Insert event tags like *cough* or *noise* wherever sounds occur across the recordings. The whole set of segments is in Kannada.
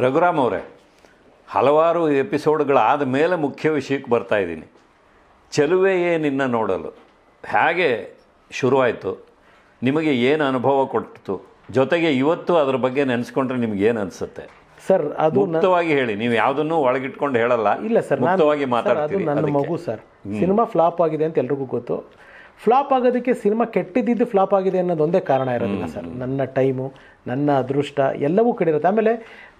ರಘುರಾಮ್ ಅವರೇ ಹಲವಾರು ಎಪಿಸೋಡ್ಗಳಾದ ಮೇಲೆ ಮುಖ್ಯ ವಿಷಯಕ್ಕೆ ಬರ್ತಾ ಇದ್ದೀನಿ. ಚೆಲುವೆಯೇ ನಿನ್ನ ನೋಡಲು? ಹೇಗೆ ಶುರುವಾಯಿತು? ನಿಮಗೆ ಏನು ಅನುಭವ ಕೊಟ್ಟಿತು ಜೊತೆಗೆ ಇವತ್ತು ಅದ್ರ ಬಗ್ಗೆ ನೆನೆಸ್ಕೊಂಡ್ರೆ ನಿಮ್ಗೆ ಏನು ಅನಿಸುತ್ತೆ? ಸರ್ ಅದು ಮುಕ್ತವಾಗಿ ಹೇಳಿ ನೀವು ಯಾವುದನ್ನು ಒಳಗಿಟ್ಕೊಂಡು ಹೇಳಲ್ಲ. ಇಲ್ಲ ಸರ್ ಮುಕ್ತವಾಗಿ ಮಾತಾಡ್ತೀನಿ ನನ್ನ ಮಗು ಸರ್. ಸಿನಿಮಾ ಫ್ಲಾಪ್ ಆಗಿದೆ ಅಂತ ಎಲ್ರಿಗೂ ಗೊತ್ತು. ಫ್ಲಾಪ್ ಆಗೋದಕ್ಕೆ ಸಿನಿಮಾ ಕೆಟ್ಟಿದ್ದು ಫ್ಲಾಪ್ ಆಗಿದೆ ಅನ್ನೋದು ಒಂದೇ ಕಾರಣ ಇರೋದಿಲ್ಲ ಸರ್. ನನ್ನ ಟೈಮು ನನ್ನ ಅದೃಷ್ಟ ಎಲ್ಲವೂ ಕಡಿರುತ್ತೆ ಆಮೇಲೆ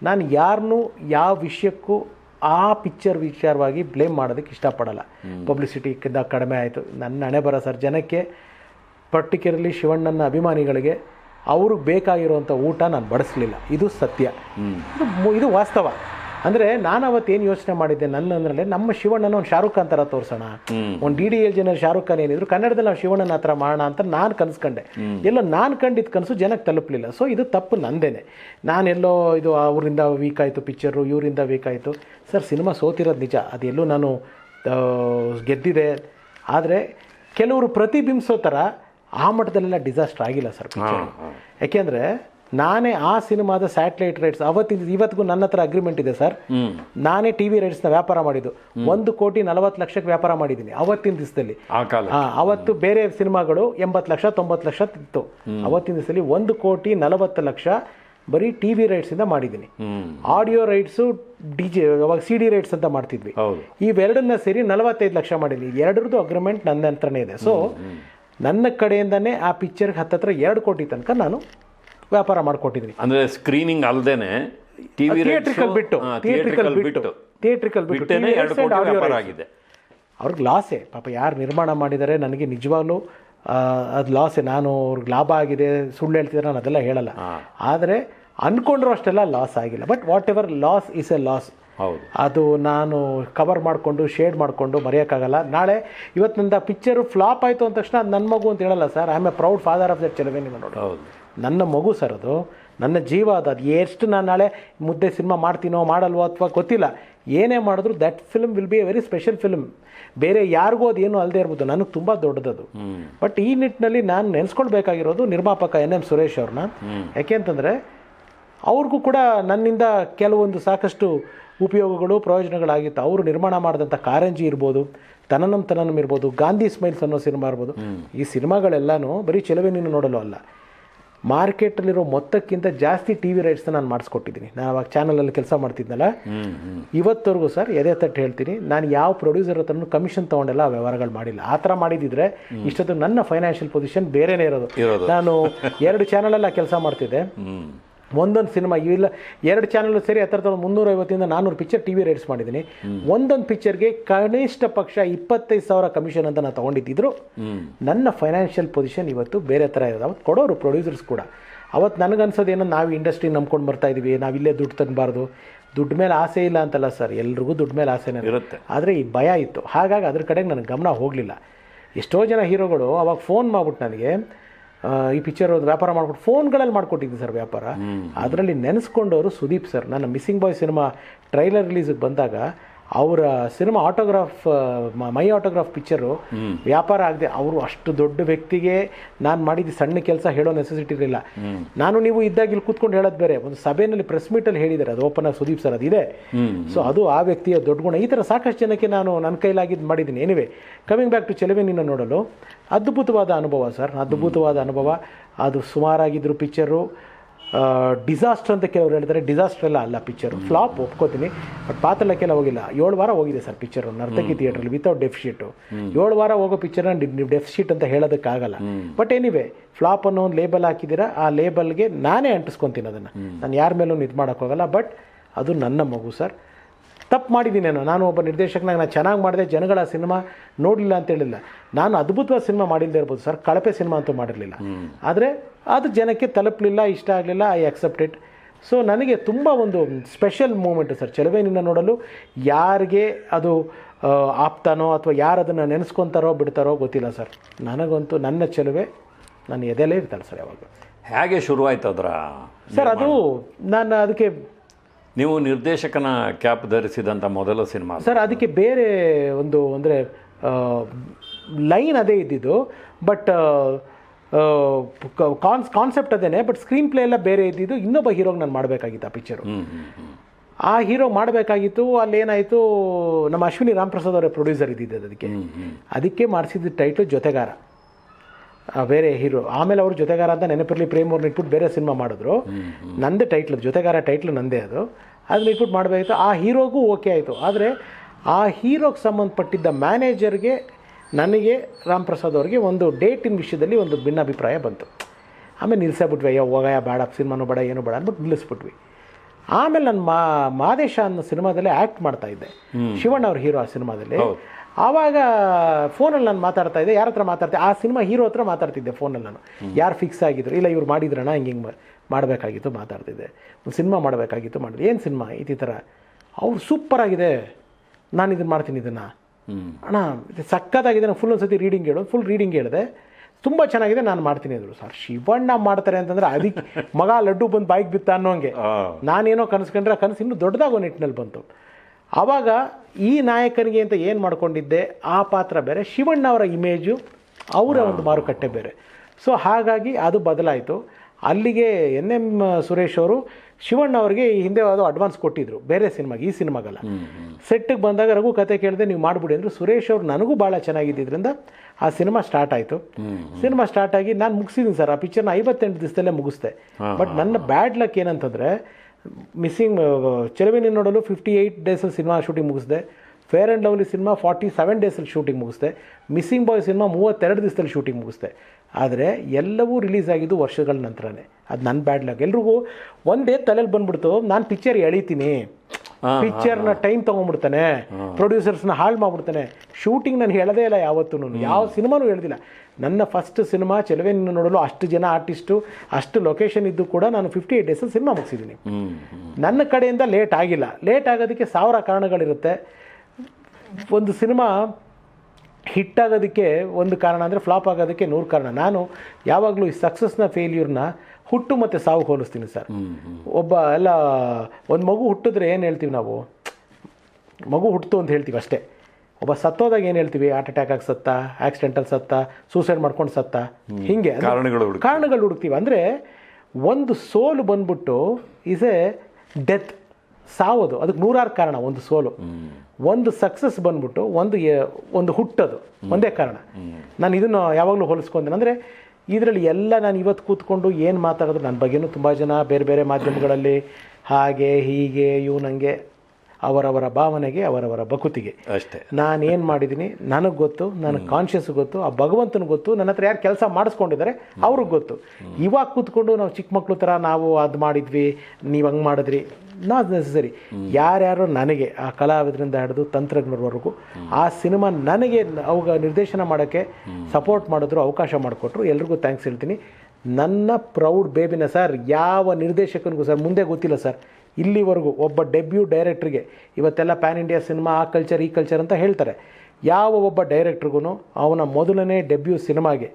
ನಾನು ಯಾರನ್ನೂ ಯಾವ ವಿಷಯಕ್ಕೂ ಆ ಪಿಕ್ಚರ್ ವಿಚಾರವಾಗಿ ಬ್ಲೇಮ್ ಮಾಡೋದಕ್ಕೆ ಇಷ್ಟಪಡಲ್ಲ. ಪಬ್ಲಿಸಿಟಿ ಕಡಿಮೆ ಆಯಿತು. ನನ್ನ ಹಣೆ ಬರ ಸರ್ ಜನಕ್ಕೆ ಪರ್ಟಿಕ್ಯುಲರ್ಲಿ ಶಿವಣ್ಣನ ಅಭಿಮಾನಿಗಳಿಗೆ ಅವ್ರಿಗೆ ಬೇಕಾಗಿರುವಂಥ ಊಟ ನಾನು ಬಡಿಸ್ಲಿಲ್ಲ. ಇದು ಸತ್ಯ. ಇದು ವಾಸ್ತವ. ಅಂದರೆ ನಾನು ಅವತ್ತೇನು ಯೋಚನೆ ಮಾಡಿದ್ದೆ ನನ್ನ ಅಂದ್ರೆ ನಮ್ಮ ಶಿವಣ್ಣನ ಒಂದು ಶಾರುಖ್ ಖಾನ್ ಥರ ತೋರಿಸೋಣ. ಒಂದು ಡಿ ಡಿ ಎಲ್ ಜನ ಶಾರುಖ್ ಖಾನ್ ಏನಿದ್ರು ಕನ್ನಡದಲ್ಲಿ ನಾವು ಶಿವಣ್ಣನ ಹತ್ರ ಮಾಡೋಣ ಅಂತ ನಾನು ಕನ್ಸ್ಕೊಂಡೆ. ಎಲ್ಲೋ ನಾನು ಕಂಡಿದ್ದ ಕನಸು ಜನಕ್ಕೆ ತಲುಪಲಿಲ್ಲ. ಸೊ ಇದು ತಪ್ಪು ನಂದೇನೆ. ನಾನೆಲ್ಲೋ ಇದು ಅವರಿಂದ ವೀಕ್ ಆಯಿತು ಪಿಕ್ಚರು ಇವರಿಂದ ವೀಕ್ ಆಯಿತು. ಸರ್ ಸಿನಿಮಾ ಸೋತಿರೋದು ನಿಜ. ಅದೆಲ್ಲೂ ನಾನು ಗೆದ್ದಿದೆ. ಆದರೆ ಕೆಲವರು ಪ್ರತಿಬಿಂಬಿಸೋ ಥರ ಆ ಮಟ್ಟದಲ್ಲೆಲ್ಲ ಡಿಸಾಸ್ಟರ್ ಆಗಿಲ್ಲ ಸರ್ ಪಿಕ್ಚರ್ ಯಾಕೆಂದರೆ ನಾನೇ ಆ ಸಿನಿಮಾದ ಸ್ಯಾಟಲೈಟ್ ರೈಟ್ಸ್ ಅವತ್ತಿನ ಇವತ್ತಿಗೂ ನನ್ನ ಹತ್ರ ಅಗ್ರಿಮೆಂಟ್ ಇದೆ ಸರ್. ನಾನೇ ಟಿವಿ ರೈಟ್ಸ್ನ ವ್ಯಾಪಾರ ಮಾಡಿದ್ದು. ಒಂದು ಕೋಟಿ ನಲವತ್ತು ಲಕ್ಷಕ್ಕೆ ವ್ಯಾಪಾರ ಮಾಡಿದ್ದೀನಿ ಅವತ್ತಿನ ದಿವಸದಲ್ಲಿ. ಅವತ್ತು ಬೇರೆ ಸಿನಿಮಾಗಳು ಎಂಬತ್ತು ಲಕ್ಷ ತೊಂಬತ್ತು ಲಕ್ಷ ಇತ್ತು. ಅವತ್ತಿನ ದಿವಸದಲ್ಲಿ ಒಂದು ಕೋಟಿ ನಲವತ್ತು ಲಕ್ಷ ಬರೀ ಟಿವಿ ರೈಟ್ಸ್ ರೈಟ್ಸಿಂದ ಮಾಡಿದ್ದೀನಿ. ಆಡಿಯೋ ರೈಟ್ಸು ಡಿ ಜೆ ಅವಾಗ ಸಿ ಡಿ ರೈಟ್ಸ್ ಅಂತ ಮಾಡ್ತಿದ್ವಿ. ಇವೆರಡನ್ನ ಸೇರಿ ನಲವತ್ತೈದು ಲಕ್ಷ ಮಾಡಿದ್ವಿ ಎರಡರದ್ದು ಅಗ್ರಿಮೆಂಟ್ ನನ್ನ ಹತ್ರನೇ ಇದೆ. ಸೊ ನನ್ನ ಕಡೆಯಿಂದನೇ ಆ ಪಿಕ್ಚರ್ಗೆ ಹತ್ತತ್ರ ಎರಡು ಕೋಟಿ ತನಕ ನಾನು ವ್ಯಾಪಾರ ಮಾಡಿಕೊಟ್ಟಿದ್ರಿ. ಅಂದ್ರೆ ಸ್ಕ್ರೀನಿಂಗ್ ಅಲ್ದೇನೆ ಟಿವಿ ಥಿಯೇಟ್ರಿಕಲ್ ಬಿಟ್ಟು ಥಿಯೇಟ್ರಿಕಲ್ ಬಿಟ್ಟು ಥಿಯೇಟ್ರಿಕಲ್ ಬಿಟ್ಟು ವ್ಯಾಪಾರ ಆಗಿದೆ. ಅವ್ರಿಗೆ ಲಾಸೇ ಪಾಪ ಯಾರು ನಿರ್ಮಾಣ ಮಾಡಿದರೆ ನನಗೆ ನಿಜವಾಗ್ಲೂ ಅದು ಲಾಸೇ ನಾನು ಅವ್ರಿಗೆ ಲಾಭ ಆಗಿದೆ ಸುಳ್ಳು ಹೇಳ್ತಿದ್ದಾರೆ ನಾನು ಅದೆಲ್ಲ ಹೇಳಲ್ಲ. ಆದರೆ ಅಂದ್ಕೊಂಡ್ರು ಅಷ್ಟೆಲ್ಲ ಲಾಸ್ ಆಗಿಲ್ಲ. But whatever loss is a loss ಹೌದು. ಅದು ನಾನು ಕವರ್ ಮಾಡಿಕೊಂಡು ಶೇಡ್ ಮಾಡಿಕೊಂಡು ಮರೆಯೋಕ್ಕಾಗಲ್ಲ. ನಾಳೆ ಇವತ್ತಿನಿಂದ ನಂದು ಪಿಕ್ಚರು ಫ್ಲಾಪ್ ಆಯಿತು ಅಂದ ತಕ್ಷಣ ಅದು ನನ್ನ ಮಗು ಅಂತ ಹೇಳಲ್ಲ sir I am a proud father of that Cheluve ನಿಮ್ಮ ನೋಡಿ ಹೌದು. ನನ್ನ ಮಗು ಸರ್ ಅದು. ನನ್ನ ಜೀವ ಅದು. ಅದು ಎಷ್ಟು ನಾನು ನಾಳೆ ಮುದ್ದೆ ಸಿನಿಮಾ ಮಾಡ್ತೀನೋ ಮಾಡಲ್ವೋ ಅಥವಾ ಗೊತ್ತಿಲ್ಲ. ಏನೇ ಮಾಡಿದ್ರು that film will be a very special film ಬೇರೆ ಯಾರಿಗೂ ಅದು ಏನು ಅಲ್ಲದೆ ಇರ್ಬೋದು. ನನಗೆ ತುಂಬ ದೊಡ್ಡದದು. ಬಟ್ ಈ ನಿಟ್ಟಿನಲ್ಲಿ ನಾನು ನೆನೆಸ್ಕೊಳ್ಬೇಕಾಗಿರೋದು ನಿರ್ಮಾಪಕ ಎನ್ ಎಂ ಸುರೇಶ್ ಅವ್ರನ್ನ. ಯಾಕೆಂತಂದರೆ ಅವ್ರಿಗೂ ಕೂಡ ನನ್ನಿಂದ ಕೆಲವೊಂದು ಸಾಕಷ್ಟು ಉಪಯೋಗಗಳು ಪ್ರಯೋಜನಗಳಾಗಿತ್ತು. ಅವರು ನಿರ್ಮಾಣ ಮಾಡಿದಂಥ ಕಾರಂಜಿ ಇರ್ಬೋದು ತನನಂ ತನನಂ ಇರ್ಬೋದು ಗಾಂಧಿ ಸ್ಮೈಲ್ಸ್ ಅನ್ನೋ ಸಿನಿಮಾ ಇರ್ಬೋದು. ಈ ಸಿನಿಮಾಗಳೆಲ್ಲನೂ ಬರೀ ಚೆಲುವೆ ನೀನು ನೋಡಲು ಅಲ್ಲ. ಮಾರ್ಕೆಟಲ್ಲಿರೋ ಮೊತ್ತಕ್ಕಿಂತ ಜಾಸ್ತಿ ಟಿ ವಿ ರೈಟ್ಸ್ನ ನಾನು ಮಾಡಿಸ್ಕೊಟ್ಟಿದ್ದೀನಿ. ನಾನು ಅವಾಗ ಚಾನಲಲ್ಲಿ ಕೆಲಸ ಮಾಡ್ತಿದ್ನಲ್ಲ? ಇವತ್ತವರೆಗೂ ಸರ್ ಎದೆ ತಟ್ಟು ಹೇಳ್ತೀನಿ ನಾನು ಯಾವ ಪ್ರೊಡ್ಯೂಸರ್ ಹತ್ರನೂ ಕಮಿಷನ್ ತೊಗೊಂಡೆಲ್ಲ ಆ ವ್ಯವಹಾರಗಳು ಮಾಡಿಲ್ಲ. ಆ ಥರ ಮಾಡಿದಿದ್ರೆ ಇಷ್ಟೊತ್ತು ನನ್ನ ಫೈನಾನ್ಷಿಯಲ್ ಪೊಸಿಷನ್ ಬೇರೆನೇ ಇರೋದು. ನಾನು ಎರಡು ಚಾನಲಲ್ಲಿ ಕೆಲಸ ಮಾಡ್ತಿದ್ದೆ. ಒಂದೊಂದು ಸಿನಿಮಾ ಇಲ್ಲ ಎರಡು ಚಾನಲ್ ಸೇರಿ ಹತ್ತಿರ ಮುನ್ನೂರೈವತ್ತಿಂದ ನಾನ್ನೂರು ಪಿಕ್ಚರ್ ಟಿ ವಿ ರೇಟ್ಸ್ ಮಾಡಿದ್ದೀನಿ. ಒಂದೊಂದು ಪಿಕ್ಚರ್ಗೆ ಕನಿಷ್ಠ ಪಕ್ಷ ಇಪ್ಪತ್ತೈದು ಸಾವಿರ ಕಮಿಷನ್ ಅಂತ ನಾನು ತೊಗೊಂಡಿದ್ದಿದ್ರು. ನನ್ನ ಫೈನಾನ್ಷಿಯಲ್ ಪೊಸಿಷನ್ ಇವತ್ತು ಬೇರೆ ಥರ ಇರೋದು ಅವತ್ತು ಕೊಡೋರು ಪ್ರೊಡ್ಯೂಸರ್ಸ್ ಕೂಡ. ಅವತ್ತು ನನಗನ್ಸೋದು ಏನೋ ನಾವು ಇಂಡಸ್ಟ್ರಿ ನಂಬ್ಕೊಂಡು ಬರ್ತಾ ಇದ್ದೀವಿ ನಾವು ಇಲ್ಲೇ ದುಡ್ಡು ತಂದಬಾರ್ದು ದುಡ್ಡು ಮೇಲೆ ಆಸೆ ಇಲ್ಲ ಅಂತಲ್ಲ ಸರ್ ಎಲ್ರಿಗೂ ದುಡ್ಡು ಮೇಲೆ ಆಸೆನೇ ಇರುತ್ತೆ. ಆದರೆ ಈ ಭಯ ಇತ್ತು. ಹಾಗಾಗಿ ಅದ್ರ ಕಡೆಗೆ ನನಗೆ ಗಮನ ಹೋಗಲಿಲ್ಲ. ಎಷ್ಟೋ ಜನ ಹೀರೋಗಳು ಅವಾಗ ಫೋನ್ ಮಾಡ್ಬಿಟ್ಟು ನನಗೆ ಈ ಪಿಕ್ಚರ್ ವ್ಯಾಪಾರ ಮಾಡ್ಕೊಟ್ಟು ಫೋನ್ಗಳಲ್ಲಿ ಮಾಡ್ಕೊಟ್ಟಿದ್ದೆ ಸರ್ ವ್ಯಾಪಾರ. ಅದರಲ್ಲಿ ನೆನೆಸ್ಕೊಂಡವರು ಸುದೀಪ್ ಸರ್ ನನ್ನ ಮಿಸ್ಸಿಂಗ್ ಬಾಯ್ ಸಿನಿಮಾ ಟ್ರೈಲರ್ ರಿಲೀಸಿಗೆ ಬಂದಾಗ ಅವರ cinema autograph my autograph picture ವ್ಯಾಪಾರ ಆಗದೆ ಅವರು ಅಷ್ಟು ದೊಡ್ಡ ವ್ಯಕ್ತಿಗೆ ನಾನು ಮಾಡಿದ ಸಣ್ಣ ಕೆಲಸ ಹೇಳೋ ನೆಸೆಸಿಟಿ ಇರಲಿಲ್ಲ. ನಾನು ನೀವು ಇದ್ದಾಗ ಇಲ್ಲಿ ಕೂತ್ಕೊಂಡು ಹೇಳೋದು ಬೇರೆ. ಒಂದು ಸಭೆಯಲ್ಲಿ ಪ್ರೆಸ್ ಮೀಟಲ್ಲಿ ಹೇಳಿದ್ದಾರೆ ಅದು ಓಪನ್ ಆಗಿ ಸುದೀಪ್ ಸರ್ ಅದಿದೆ ಸೊ ಅದು ಆ ವ್ಯಕ್ತಿಯ ದೊಡ್ಡ ಗುಣ. ಈ ಥರ ಸಾಕಷ್ಟು ಜನಕ್ಕೆ ನಾನು ನನ್ನ ಕೈಲಾಗಿದ್ದು ಮಾಡಿದ್ದೀನಿ. ಎನಿವೆ ಕಮಿಂಗ್ ಬ್ಯಾಕ್ ಟು ಚೆಲುವೆ ನಿನ್ನ ನೋಡಲು ಅದ್ಭುತವಾದ ಅನುಭವ ಸರ್ ಅದ್ಭುತವಾದ ಅನುಭವ. ಅದು ಸುಮಾರಾಗಿದ್ರು ಪಿಕ್ಚರು ಡಿಸಾಸ್ಟರ್ ಅಂತ ಕೆಲವರು ಹೇಳ್ತಾರೆ ಡಿಸಾಸ್ಟರ್ ಎಲ್ಲ ಅಲ್ಲ ಪಿಕ್ಚರು ಫ್ಲಾಪ್ ಒಪ್ಕೋತೀನಿ. ಬಟ್ ಪಾತ್ರಕ್ಕೆಲ್ಲ ಹೋಗಿಲ್ಲ. ಏಳು ವಾರ ಹೋಗಿದೆ ಸರ್ ಪಿಕ್ಚರು ನರ್ತಕಿ ಥಿಯೇಟ್ರಲ್ಲಿ ವಿತೌಟ್ ಡೆಫಿಶಿಟು ಏಳು ವಾರ ಹೋಗೋ ಪಿಕ್ಚರ್ನ ಡೆಫಿಶಿಟ್ ಅಂತ ಹೇಳೋದಕ್ಕಾಗಲ್ಲ. ಬಟ್ ಎನಿವೆ ಫ್ಲಾಪ್ ಅನ್ನೋ ಒಂದು ಲೇಬಲ್ ಹಾಕಿದ್ದೀರಾ ಆ ಲೇಬಲ್ಗೆ ನಾನೇ ಅಂಟಿಸ್ಕೊತೀನಿ ಅದನ್ನು. ನಾನು ಯಾರ ಮೇಲೂ ಇದು ಮಾಡೋಕ್ಕಾಗಲ್ಲ ಬಟ್ ಅದು ನನ್ನ ಮಗು ಸರ್. ತಪ್ಪು ಮಾಡಿದ್ದೀನೇನೋ ನಾನು. ಒಬ್ಬ ನಿರ್ದೇಶಕನಾಗ ನಾನು ಚೆನ್ನಾಗಿ ಮಾಡಿದೆ ಜನಗಳ ಸಿನಿಮಾ ನೋಡಲಿಲ್ಲ ಅಂತ ಹೇಳಿಲ್ಲ. ನಾನು ಅದ್ಭುತವಾದ ಸಿನಿಮಾ ಮಾಡಿಲ್ಲದೆ ಇರ್ಬೋದು ಸರ್. ಕಳಪೆ ಸಿನಿಮಾ ಅಂತೂ ಮಾಡಿರಲಿಲ್ಲ. ಆದರೆ ಅದು ಜನಕ್ಕೆ ತಲುಪಲಿಲ್ಲ ಇಷ್ಟ ಆಗಲಿಲ್ಲ ಐ ಅಕ್ಸೆಪ್ಟೆಡ್ ಇಟ್. ಸೊ ನನಗೆ ತುಂಬ ಒಂದು ಸ್ಪೆಷಲ್ ಮೂಮೆಂಟು ಸರ್. ಚೆಲುವೆನಿಂದ ನೋಡಲು ಯಾರಿಗೆ ಅದು ಆಪ್ತಾನೋ ಅಥವಾ ಯಾರು ಅದನ್ನು ನೆನೆಸ್ಕೊತಾರೋ ಬಿಡ್ತಾರೋ ಗೊತ್ತಿಲ್ಲ ಸರ್. ನನಗಂತೂ ನನ್ನ ಚೆಲುವೆ ನನ್ನ ಎದೆಲೇ ಇರ್ತಾಳೆ ಸರ್ ಯಾವಾಗ. ಹೇಗೆ ಶುರುವಾಯ್ತು ಅದರ? ಸರ್ ಅದು ನಾನು ಅದಕ್ಕೆ ನೀವು ನಿರ್ದೇಶಕನ ಕ್ಯಾಪ್ ಧರಿಸಿದಂಥ ಮೊದಲ ಸಿನಿಮಾ ಸರ್ ಅದಕ್ಕೆ ಬೇರೆ ಒಂದು ಅಂದರೆ ಲೈನ್ ಅದೇ ಇದ್ದಿದ್ದು ಬಟ್ ಕಾನ್ಸ್ ಕಾನ್ಸೆಪ್ಟ್ ಅದೇನೆ ಬಟ್ ಸ್ಕ್ರೀನ್ ಪ್ಲೇ ಎಲ್ಲ ಬೇರೆ ಇದ್ದಿದ್ದು ಇನ್ನೊಬ್ಬ ಹೀರೋಗೆ ನಾನು ಮಾಡಬೇಕಾಗಿತ್ತು ಆ ಪಿಕ್ಚರು. ಆ ಹೀರೋ ಮಾಡಬೇಕಾಗಿತ್ತು ಅಲ್ಲೇನಾಯಿತು ನಮ್ಮ ಅಶ್ವಿನಿ ರಾಮ್ ಪ್ರಸಾದ್ ಅವರೇ ಪ್ರೊಡ್ಯೂಸರ್ ಇದ್ದಿದ್ದು ಅದಕ್ಕೆ. ಅದಕ್ಕೆ ಮಾಡಿಸಿದ ಟೈಟ್ಲು ಜೊತೆಗಾರ. ಬೇರೆ ಹೀರೋ. ಆಮೇಲೆ ಅವ್ರ ಜೊತೆಗಾರ ಅಂತ ನೆನಪಿರಲಿ ಪ್ರೇಮ್ ಅವ್ರನ್ನ ಇಟ್ಬಿಟ್ಟು ಬೇರೆ ಸಿನಿಮಾ ಮಾಡಿದ್ರು. ನಂದೇ ಟೈಟ್ಲ್ ಜೊತೆಗಾರ ಟೈಟ್ಲ್ ನಂದೇ ಅದು. ಅದನ್ನ ಇಟ್ಬಿಟ್ಟು ಮಾಡಬೇಕಾಗಿತ್ತು ಆ ಹೀರೋಗೂ ಓಕೆ ಆಯಿತು. ಆದರೆ ಆ ಹೀರೋಗೆ ಸಂಬಂಧಪಟ್ಟಿದ್ದ ಮ್ಯಾನೇಜರ್ಗೆ ನನಗೆ ರಾಮ್ ಪ್ರಸಾದ್ ಅವ್ರಿಗೆ ಒಂದು ಡೇಟಿನ ವಿಷಯದಲ್ಲಿ ಒಂದು ಭಿನ್ನಾಭಿಪ್ರಾಯ ಬಂತು. ಆಮೇಲೆ ನಿಲ್ಲಿಸ್ಬಿಟ್ವಿ ಅಯ್ಯೋ ಹೋಗಯ್ಯ ಬೇಡ ಸಿನಿಮಾನು ಬೇಡ ಏನು ಬೇಡ ಅಂದ್ಬಿಟ್ಟು ನಿಲ್ಲಿಸ್ಬಿಟ್ವಿ. ಆಮೇಲೆ ನಾನು ಮಾ ಮಾದೇಶ ಅನ್ನೋ ಸಿನಿಮಾದಲ್ಲಿ ಆ್ಯಕ್ಟ್ ಮಾಡ್ತಾ ಇದ್ದೆ. ಶಿವಣ್ಣ ಅವ್ರ ಹೀರೋ ಆ ಸಿನಿಮಾದಲ್ಲಿ. ಆವಾಗ ಫೋನಲ್ಲಿ ನಾನು ಮಾತಾಡ್ತಾ ಇದ್ದೆ ಯಾರ ಹತ್ರ ಮಾತಾಡ್ತೆ ಆ ಸಿನಿಮಾ ಹೀರೋ ಹತ್ರ ಮಾತಾಡ್ತಿದ್ದೆ ಫೋನಲ್ಲಿ ನಾನು. ಯಾರು ಫಿಕ್ಸ್ ಆಗಿದ್ರು ಇಲ್ಲ ಇವ್ರು ಮಾಡಿದ್ರಣ ಹಿಂಗೆ ಹಿಂಗೆ ಮಾಡಬೇಕಾಗಿತ್ತು ಮಾತಾಡ್ತಿದ್ದೆ. ಒಂದು ಸಿನಿಮಾ ಮಾಡಬೇಕಾಗಿತ್ತು ಮಾಡಿದೆ ಏನು ಸಿನಿಮಾ ಈ ಥರ ಅವ್ರು ಸೂಪರಾಗಿದೆ ನಾನು ಇದನ್ನು ಮಾಡ್ತೀನಿ ಇದನ್ನು. ಅಣ್ಣ ಇದು ಸಕ್ಕತ್ತಾಗಿದೆ ನಾನು ಫುಲ್ ಒಂದು ಸತಿ ರೀಡಿಂಗ್ ಹೇಳೋದು ಫುಲ್ ರೀಡಿಂಗ್ ಹೇಳಿದೆ. ತುಂಬ ಚೆನ್ನಾಗಿದೆ ನಾನು ಮಾಡ್ತೀನಿ ಅಂದರು. ಸರ್ ಶಿವಣ್ಣ ಮಾಡ್ತಾರೆ ಅಂತಂದರೆ ಅದಕ್ಕೆ ಮಗ ಲಡ್ಡು ಬಂದು ಬಾಯಿಗೆ ಬಿತ್ತ ಅನ್ನೋಂಗೆ. ನಾನೇನೋ ಕನಸ್ಕೊಂಡ್ರೆ ಆ ಕನಸು ಇನ್ನೂ ದೊಡ್ಡದಾಗೋ ನಿಟ್ಟಿನಲ್ಲಿ ಬಂತು. ಆವಾಗ ಈ ನಾಯಕನಿಗೆ ಅಂತ ಏನು ಮಾಡ್ಕೊಂಡಿದ್ದೆ? ಆ ಪಾತ್ರ ಬೇರೆ ಶಿವಣ್ಣ ಅವರ ಇಮೇಜು ಅವರ ಒಂದು ಮಾರುಕಟ್ಟೆ ಬೇರೆ. ಸೊ ಹಾಗಾಗಿ ಅದು ಬದಲಾಯಿತು. ಅಲ್ಲಿಗೆ ಎನ್ ಎಂ ಸುರೇಶ್ ಅವರು ಶಿವಣ್ಣ ಅವರಿಗೆ ಈ ಹಿಂದೆ ಅದು ಅಡ್ವಾನ್ಸ್ ಕೊಟ್ಟಿದ್ರು ಬೇರೆ ಸಿನಿಮಾಗೆ ಈ ಸಿನಿಮಾಗಲ್ಲ ಸೆಟ್ಟಿಗೆ ಬಂದಾಗ ರಘು ಕತೆ ಕೇಳಿದೆ ನೀವು ಮಾಡಿಬಿಡಿ ಅಂದರು. ಸುರೇಶ್ ಅವರು ನನಗೂ ಭಾಳ ಚೆನ್ನಾಗಿದ್ದರಿಂದ ಆ ಸಿನಿಮಾ ಸ್ಟಾರ್ಟ್ ಆಯಿತು. ಸಿನಿಮಾ ಸ್ಟಾರ್ಟ್ ಆಗಿ ನಾನು ಮುಗಿಸಿದ್ದೀನಿ ಸರ್. ಆ ಪಿಕ್ಚರ್ನ ಐವತ್ತೆಂಟು ದಿವಸದಲ್ಲೇ ಮುಗಿಸ್ದೆ. ಬಟ್ ನನ್ನ ಬ್ಯಾಡ್ ಲಕ್ ಏನಂತಂದರೆ ಮಿಸ್ಸಿಂಗ್ ಚೆಲುವಿನ ನೋಡಲು ಫಿಫ್ಟಿ ಏಯ್ಟ್ ಡೇಸಲ್ಲಿ cinema shooting ಮುಗಿಸಿದೆ. Fair and lovely cinema forty seven ಡೇಸಲ್ಲಿ ಶೂಟಿಂಗ್ ಮುಗಿಸ್ದೆ. ಮಿಸ್ಸಿಂಗ್ ಬಾಯ್ ಸಿನಿಮಾ ಮೂವತ್ತೆರಡು ದಿವಸದಲ್ಲಿ ಶೂಟಿಂಗ್ ಮುಗಿಸ್ದೆ. ಆದರೆ ಎಲ್ಲವೂ ರಿಲೀಸ್ ಆಗಿದ್ದು ವರ್ಷಗಳ ನಂತರನೇ. ಅದು ನನ್ನ ಬ್ಯಾಡ್ ಲಕ್ ಎಲ್ರಿಗೂ ಒಂದೇ ತಲೆಯಲ್ಲಿ ಬಂದ್ಬಿಡ್ತು. ನಾನು ಪಿಕ್ಚರ್ ಎಳಿತೀನಿ. ಪಿಕ್ಚರ್ನ ಟೈಮ್ ತೊಗೊಂಡ್ಬಿಡ್ತಾನೆ. ಪ್ರೊಡ್ಯೂಸರ್ಸ್ನ ಹಾಳು ಮಾಡಿಬಿಡ್ತಾನೆ. ಶೂಟಿಂಗ್ ನಾನು ಹೇಳದೇ ಇಲ್ಲ ಯಾವತ್ತೂ ಯಾವ ಸಿನಿಮಾನೂ ಹೇಳ್ದಿಲ್ಲ. ನನ್ನ ಫಸ್ಟ್ ಸಿನಿಮಾ ಚೆಲುವೆಯನ್ನು ನೋಡಲು ಅಷ್ಟು ಜನ ಆರ್ಟಿಸ್ಟು ಅಷ್ಟು ಲೊಕೇಶನ್ ಇದ್ದು ಕೂಡ ನಾನು ಫಿಫ್ಟಿ ಏಯ್ಟ್ ಡೇಸಲ್ಲಿ ಸಿನಿಮಾ ಮುಗಿಸಿದ್ದೀನಿ. ನನ್ನ ಕಡೆಯಿಂದ ಲೇಟ್ ಆಗಿಲ್ಲ. ಲೇಟ್ ಆಗೋದಕ್ಕೆ ಸಾವಿರ ಕಾರಣಗಳಿರುತ್ತೆ. ಒಂದು ಸಿನಿಮಾ ಹಿಟ್ ಆಗೋದಕ್ಕೆ ಒಂದು ಕಾರಣ ಅಂದರೆ ಫ್ಲಾಪ್ ಆಗೋದಕ್ಕೆ ನೂರು ಕಾರಣ. ನಾನು ಯಾವಾಗಲೂ ಈ ಸಕ್ಸಸ್ನ ಫೇಲ್ಯೂರ್ನ ಹುಟ್ಟು ಮತ್ತು ಸಾವು ಹೋಲಿಸ್ತೀನಿ ಸರ್. ಒಬ್ಬ ಎಲ್ಲ, ಒಂದು ಮಗು ಹುಟ್ಟಿದ್ರೆ ಏನು ಹೇಳ್ತೀವಿ ನಾವು? ಮಗು ಹುಟ್ಟಿತು ಅಂತ ಹೇಳ್ತೀವಿ ಅಷ್ಟೇ. ಒಬ್ಬ ಸತ್ತೋದಾಗ ಏನು ಹೇಳ್ತೀವಿ? ಹಾರ್ಟ್ ಅಟ್ಯಾಕ್ ಆಗಿ ಸತ್ತ ಆಕ್ಸಿಡೆಂಟಲ್ ಸತ್ತ ಸೂಸೈಡ್ ಮಾಡ್ಕೊಂಡು ಸತ್ತ. ಹಿಂಗೆ ಕಾರಣಗಳು. ಕಾರಣಗಳು ಹುಡುಕ್ತೀವಿ. ಅಂದರೆ ಒಂದು ಸೋಲು ಬಂದ್ಬಿಟ್ಟು ಇಸ್ ಎ ಡೆತ್ ಸಾವೋದು. ಅದಕ್ಕೆ ನೂರಾರು ಕಾರಣ ಒಂದು ಸೋಲು. ಒಂದು ಸಕ್ಸಸ್ ಬಂದ್ಬಿಟ್ಟು ಒಂದು ಒಂದು ಹುಟ್ಟೋದು. ಒಂದೇ ಕಾರಣ. ನಾನು ಇದನ್ನು ಯಾವಾಗಲೂ ಹೋಲಿಸ್ಕೊಂತೀನಿ ಅಂದರೆ ಇದರಲ್ಲಿ ಎಲ್ಲ ನಾನು ಇವತ್ತು ಕೂತ್ಕೊಂಡು ಏನು ಮಾತಾಡಿದ್ರು ನನ್ನ ಬಗ್ಗೆನೂ ತುಂಬ ಜನ ಬೇರೆ ಬೇರೆ ಮಾಧ್ಯಮಗಳಲ್ಲಿ ಹಾಗೆ ಹೀಗೆ ಇವು ನನಗೆ ಅವರವರ ಭಾವನೆಗೆ ಅವರವರ ಬಕುತಿಗೆ. ಅಷ್ಟೇ. ನಾನೇನು ಮಾಡಿದ್ದೀನಿ ನನಗೆ ಗೊತ್ತು ನನಗೆ ಕಾನ್ಷಿಯಸ್ ಗೊತ್ತು ಆ ಭಗವಂತನಿಗೆ ಗೊತ್ತು ನನ್ನ ಹತ್ರ ಯಾರು ಕೆಲಸ ಮಾಡಿಸ್ಕೊಂಡಿದ್ದಾರೆ ಅವ್ರಿಗೆ ಗೊತ್ತು. ಇವಾಗ ಕೂತ್ಕೊಂಡು ನಾವು ಚಿಕ್ಕ ಮಕ್ಕಳು ಥರ ನಾವು ಅದು ಮಾಡಿದ್ವಿ ನೀವು ಹಂಗೆ ಮಾಡಿದ್ರಿ ನಾಟ್ ನೆಸಸರಿ ಯಾರ್ಯಾರು ನನಗೆ ಆ ಕಲಾವಿದರಿಂದ ಹಿಡಿದು ತಂತ್ರಜ್ಞರವರೆಗೂ ಆ ಸಿನಿಮಾ ನನಗೆ ಅವಾಗ ನಿರ್ದೇಶನ ಮಾಡೋಕ್ಕೆ ಸಪೋರ್ಟ್ ಮಾಡಿದ್ರು ಅವಕಾಶ ಮಾಡಿಕೊಟ್ರು. ಎಲ್ರಿಗೂ ಥ್ಯಾಂಕ್ಸ್ ಹೇಳ್ತೀನಿ. ನನ್ನ ಪ್ರೌಡ್ ಬೇಬಿನ ಸರ್ ಯಾವ ನಿರ್ದೇಶಕನಿಗೂ ಸರ್ ಮುಂದೆ ಗೊತ್ತಿಲ್ಲ ಸರ್ ಇಲ್ಲಿವರೆಗೂ ಒಬ್ಬ ಡೆಬ್ಯೂ ಡೈರೆಕ್ಟ್ರಿಗೆ ಇವತ್ತೆಲ್ಲ ಪ್ಯಾನ್ ಇಂಡಿಯಾ ಸಿನಿಮಾ ಆ ಕಲ್ಚರ್ ಈ ಕಲ್ಚರ್ ಅಂತ ಹೇಳ್ತಾರೆ. ಯಾವ ಒಬ್ಬ ಡೈರೆಕ್ಟ್ರಿಗೂ ಅವನ ಮೊದಲನೇ ಡೆಬ್ಯೂ ಸಿನಿಮಾಗೆ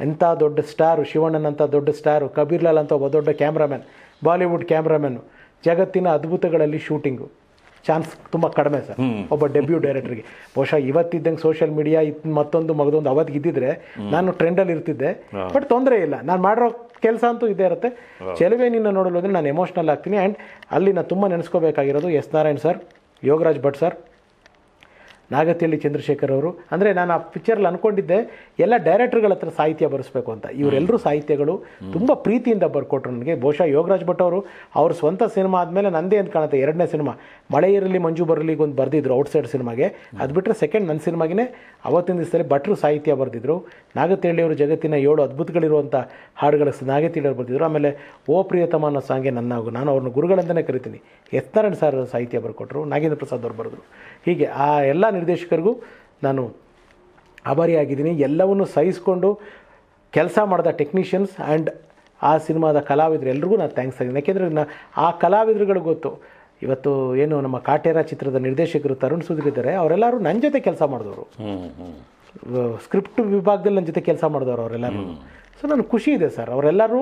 ಎಂಥ ದೊಡ್ಡ ಸ್ಟಾರು ಶಿವಣ್ಣನಂಥ ದೊಡ್ಡ ಸ್ಟಾರು ಕಬೀರ್ಲಾಲ್ ಅಂತ ಒಬ್ಬ ದೊಡ್ಡ ಕ್ಯಾಮ್ರಾಮ್ಯಾನ್ ಬಾಲಿವುಡ್ ಕ್ಯಾಮ್ರಾಮ್ಯಾನು ಜಗತ್ತಿನ ಅದ್ಭುತಗಳಲ್ಲಿ ಶೂಟಿಂಗು ಚಾನ್ಸ್ ತುಂಬ ಕಡಿಮೆ ಸರ್. ಒಬ್ಬ ಡೆಬ್ಯೂ ಡೈರೆಕ್ಟರ್ಗೆ ಬಹುಶಃ ಇವತ್ತಿದ್ದಂಗೆ ಸೋಷಿಯಲ್ ಮೀಡಿಯಾ ಮತ್ತೊಂದು ಮಗದೊಂದು ಅವಧಿಗೆ ಇದ್ದಿದ್ರೆ ನಾನು ಟ್ರೆಂಡಲ್ಲಿ ಇರ್ತಿದ್ದೆ. ಬಟ್ ತೊಂದರೆ ಇಲ್ಲ. ನಾನು ಮಾಡಿರೋ ಕೆಲಸ ಅಂತೂ ಇದೇ ಇರುತ್ತೆ. ಚೆಲುವೆ ನಿನ್ನ ನೋಡಲು ಅಂದರೆ ನಾನು ಎಮೋಷ್ನಲ್ ಆಗ್ತೀನಿ. ಆ್ಯಂಡ್ ಅಲ್ಲಿ ನಾನು ತುಂಬ ನೆನೆಸ್ಕೋಬೇಕಾಗಿರೋದು S Narayan sir Yogaraj Bhat sir Nagathihalli Chandrashekhar ಅವರು. ಅಂದರೆ ನಾನು ಆ ಪಿಕ್ಚರಲ್ಲಿ ಅಂದ್ಕೊಂಡಿದ್ದೆ ಎಲ್ಲ ಡೈರೆಕ್ಟರ್ಗಳ ಹತ್ರ ಸಾಹಿತ್ಯ ಬರೆಸ್ಬೇಕು ಅಂತ. ಇವರೆಲ್ಲರೂ ಸಾಹಿತ್ಯಗಳು ತುಂಬ ಪ್ರೀತಿಯಿಂದ ಬರ್ಕೊಟ್ರು ನನಗೆ. ಬಹುಶಃ ಯೋಗರಾಜ್ ಭಟ್ ಅವರು, ಅವ್ರ ಸ್ವಂತ ಸಿನಿಮಾ ಆದಮೇಲೆ ನಂದೇ ಅಂತ ಕಾಣುತ್ತೆ, ಎರಡನೇ ಸಿನಿಮಾ. ಮಳೆ ಇರಲಿ, ಮಂಜು ಬರಲಿ ಒಂದು ಬರೆದಿದ್ರು ಔಟ್ಸೈಡ್ ಸಿನಿಮಾಗೆ. ಅದು ಬಿಟ್ಟರೆ ಸೆಕೆಂಡ್ ನನ್ನ ಸಿನಿಮಾಗೆ ಅವತ್ತಿನ ದಿವಸದಲ್ಲಿ ಭಟ್ರು ಸಾಹಿತ್ಯ ಬರೆದಿದ್ರು. ನಾಗತಿಹಳ್ಳಿಯವರು ಜಗತ್ತಿನ ಏಳು ಅದ್ಭುತಗಳಿರುವಂಥ ಹಾಡುಗಳ ನಾಗತಿಹಳ್ಳಿಯವರು ಬರೆದಿದ್ರು. ಆಮೇಲೆ ಓ ಪ್ರಿಯತಮ ಅನ್ನೋ ಸಾಂಗೆ ನನ್ನ ನಾನು ಅವ್ರನ್ನ ಗುರುಗಳಂತಲೇ ಕರಿತೀನಿ. ಎಸ್ ನಾರಾಯಣ್ ಸರ್ ಸಾಹಿತ್ಯ ಬರ್ಕೊಟ್ರು. ನಾಗೇಂದ್ರ ಪ್ರಸಾದ್ ಅವರು ಬರೆದ್ರು. ಹೀಗೆ ಆ ಎಲ್ಲ ನಿರ್ದೇಶಕರಿಗೂ ನಾನು ಆಭಾರಿಯಾಗಿದ್ದೀನಿ. ಎಲ್ಲವನ್ನು ಸಹಿಸಿಕೊಂಡು ಕೆಲಸ ಮಾಡಿದ ಟೆಕ್ನಿಷಿಯನ್ಸ್ ಆ್ಯಂಡ್ ಆ ಸಿನಿಮಾದ ಕಲಾವಿದರು ಎಲ್ರಿಗೂ ನಾನು ಥ್ಯಾಂಕ್ಸ್ ಆಗಿದ್ದೀನಿ. ಯಾಕೆಂದರೆ ನಾ ಆ ಕಲಾವಿದರುಗಳು ಗೊತ್ತು. ಇವತ್ತು ಏನು ನಮ್ಮ ಕಾಟೇರ ಚಿತ್ರದ ನಿರ್ದೇಶಕರು ತರುಣ್ ಸುಧೀರ್ ಇದ್ದಾರೆ. ಅವರೆಲ್ಲರೂ ನನ್ನ ಜೊತೆ ಕೆಲಸ ಮಾಡಿದವರು. ಸ್ಕ್ರಿಪ್ಟ್ ವಿಭಾಗದಲ್ಲಿ ನನ್ನ ಜೊತೆ ಕೆಲಸ ಮಾಡಿದವರು ಅವರೆಲ್ಲರೂ. ಸೊ ನನಗೆ ಖುಷಿ ಇದೆ ಸರ್. ಅವರೆಲ್ಲರೂ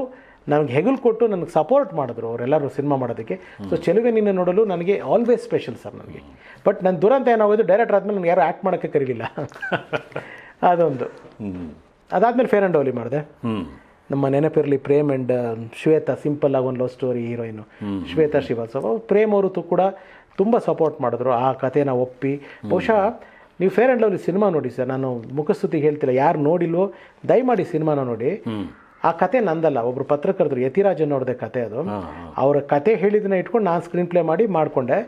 ನನಗೆ ಹೆಗಲು ಕೊಟ್ಟು ನನಗೆ ಸಪೋರ್ಟ್ ಮಾಡಿದ್ರು ಅವರೆಲ್ಲರೂ ಸಿನಿಮಾ ಮಾಡೋದಕ್ಕೆ. ಸೊ ಚೆಲುವೆ ನಿನ್ನ ನೋಡಲು ನನಗೆ ಆಲ್ವೇಸ್ ಸ್ಪೆಷಲ್ ಸರ್ ನನಗೆ. ಬಟ್ ನನ್ನ ದುರಂತ ಏನಾಗೋದು ಡೈರೆಕ್ಟರ್ ಆದಮೇಲೆ ನನಗೆ ಯಾರು ಆ್ಯಕ್ಟ್ ಮಾಡೋಕ್ಕೆ ಕರೀಲಿಲ್ಲ. *laughs* ಅದೊಂದು. ಅದಾದ್ಮೇಲೆ ಫೇರ್ ಆ್ಯಂಡ್ ಓಲಿ ಮಾಡಿದೆ. ನಮ್ಮ ನೆನಪಿರಲಿ ಪ್ರೇಮ್ ಆ್ಯಂಡ್ ಶ್ವೇತಾ ಸಿಂಪಲ್ ಆಗಿ ಒಂದು love story heroine Shweta Srivastava Prem ಅವರು ಕೂಡ ತುಂಬ ಸಪೋರ್ಟ್ ಮಾಡಿದ್ರು ಆ ಕಥೆನ ಒಪ್ಪಿ. ಬಹುಶಃ ನೀವು ಫೇರ್ ಆ್ಯಂಡ್ ಲವ್ಲಿ ಸಿನಿಮಾ ನೋಡಿ ಸರ್ ನಾನು ಮುಖಸ್ತುತಿ ಹೇಳ್ತಿಲ್ಲ ಯಾರು ನೋಡಿಲ್ವೋ ದಯಮಾಡಿ ಸಿನಿಮಾನ ನೋಡಿ. ಆ ಕತೆ ನಂದಲ್ಲ ಒಬ್ರು ಪತ್ರಕರ್ತರು ಯತಿರಾಜನ್ ನೋಡಿದೆ ಕತೆ ಅದು. ಅವರ ಕತೆ ಹೇಳಿದನ್ನ ಇಟ್ಕೊಂಡು ನಾನು ಸ್ಕ್ರೀನ್ ಪ್ಲೇ ಮಾಡಿ ಮಾಡಿಕೊಂಡೆ.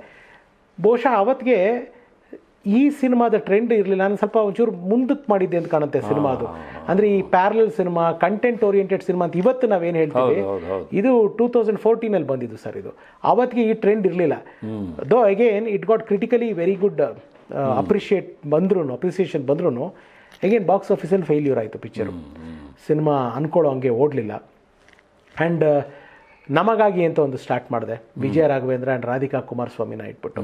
ಬಹುಶಃ ಅವತ್ತಿಗೆ ಈ ಸಿನಿಮಾದ ಟ್ರೆಂಡ್ ಇರಲಿಲ್ಲ ನಾನು ಸ್ವಲ್ಪ ಒಂಚೂರು ಮುಂದಕ್ಕೆ ಮಾಡಿದ್ದೆ ಅಂತ ಕಾಣುತ್ತೆ ಸಿನಿಮಾ ಅದು. ಅಂದರೆ ಈ parallel cinema content oriented cinema ಅಂತ ಇವತ್ತು ನಾವೇನು ಹೇಳ್ತೀವಿ? ಇದು ಟೂ ತೌಸಂಡ್ ಫೋರ್ಟೀನಲ್ಲಿ ಬಂದಿದ್ದು ಸರ್ ಇದು. ಅವತ್ತಿಗೆ ಈ ಟ್ರೆಂಡ್ ಇರಲಿಲ್ಲ. Though again it got critically very good appreciate ಬಂದ್ರು ಅಪ್ರಿಸಿಯೇಷನ್ ಬಂದ್ರು ಅಗೇನ್ ಬಾಕ್ಸ್ ಆಫೀಸಲ್ಲಿ ಫೇಲ್ಯೂರ್ ಆಯಿತು ಪಿಕ್ಚರು ಸಿನಿಮಾ ಅಂದ್ಕೊಳ್ಳೋ ಹಂಗೆ ಓಡಲಿಲ್ಲ. ಆ್ಯಂಡ್ ನಮಗಾಗಿ ಅಂತ ಒಂದು ಸ್ಟಾರ್ಟ್ ಮಾಡಿದೆ. ವಿಜಯ ರಾಘವೇಂದ್ರ ಆ್ಯಂಡ್ ರಾಧಿಕಾ ಕುಮಾರಸ್ವಾಮಿನ ಇಟ್ಬಿಟ್ಟು.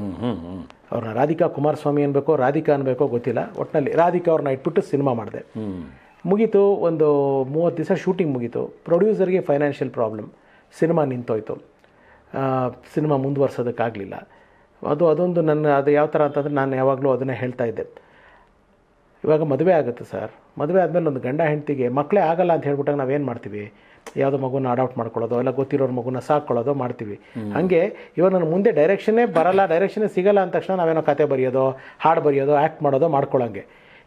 ಅವ್ರನ್ನ ರಾಧಿಕಾ ಕುಮಾರಸ್ವಾಮಿ ಅನ್ಬೇಕೋ ರಾಧಿಕಾ ಅನ್ಬೇಕೋ ಗೊತ್ತಿಲ್ಲ. ಒಟ್ಟಿನಲ್ಲಿ ರಾಧಿಕಾ ಅವ್ರನ್ನ ಇಟ್ಬಿಟ್ಟು ಸಿನಿಮಾ ಮಾಡಿದೆ. ಮುಗೀತು ಒಂದು ಮೂವತ್ತು ದಿವಸ ಶೂಟಿಂಗ್ ಮುಗೀತು. ಪ್ರೊಡ್ಯೂಸರ್ಗೆ ಫೈನಾನ್ಷಿಯಲ್ ಪ್ರಾಬ್ಲಮ್ ಸಿನಿಮಾ ನಿಂತೋಯ್ತು. ಸಿನಿಮಾ ಮುಂದುವರ್ಸೋದಕ್ಕಾಗಲಿಲ್ಲ. ಅದು ಅದೊಂದು ನನ್ನ ಅದು ಯಾವ ಥರ ಅಂತಂದರೆ ನಾನು ಯಾವಾಗಲೂ ಅದನ್ನೇ ಹೇಳ್ತಾ ಇದ್ದೆ. ಇವಾಗ ಮದುವೆ ಆಗುತ್ತೆ ಸರ್. ಮದುವೆ ಆದಮೇಲೆ ಒಂದು ಗಂಡ ಹೆಂಡತಿಗೆ ಮಕ್ಕಳೇ ಆಗಲ್ಲ ಅಂತ ಹೇಳ್ಬಿಟ್ಟಾಗ ನಾವೇನು ಮಾಡ್ತೀವಿ? ಯಾವುದೋ ಮಗುನ ಅಡಾಪ್ಟ್ ಮಾಡ್ಕೊಳ್ಳೋದು ಎಲ್ಲ ಗೊತ್ತಿರೋರು ಮಗುನ ಸಾಕೊಳ್ಳೋದು ಮಾಡ್ತೀವಿ. ಹಾಗೆ ಇವಾಗ ನನ್ನ ಮುಂದೆ ಡೈರೆಕ್ಷನ್ನೇ ಬರಲ್ಲ ಡೈರೆಕ್ಷನ್ನೇ ಸಿಗಲ್ಲ ಅಂದ ತಕ್ಷಣ ನಾವೇನೋ ಕತೆ ಬರೆಯೋದು ಹಾಡು ಬರೆಯೋದು ಆ್ಯಕ್ಟ್ ಮಾಡೋದು ಮಾಡ್ಕೊಳ್ಳೋಂಗೆ.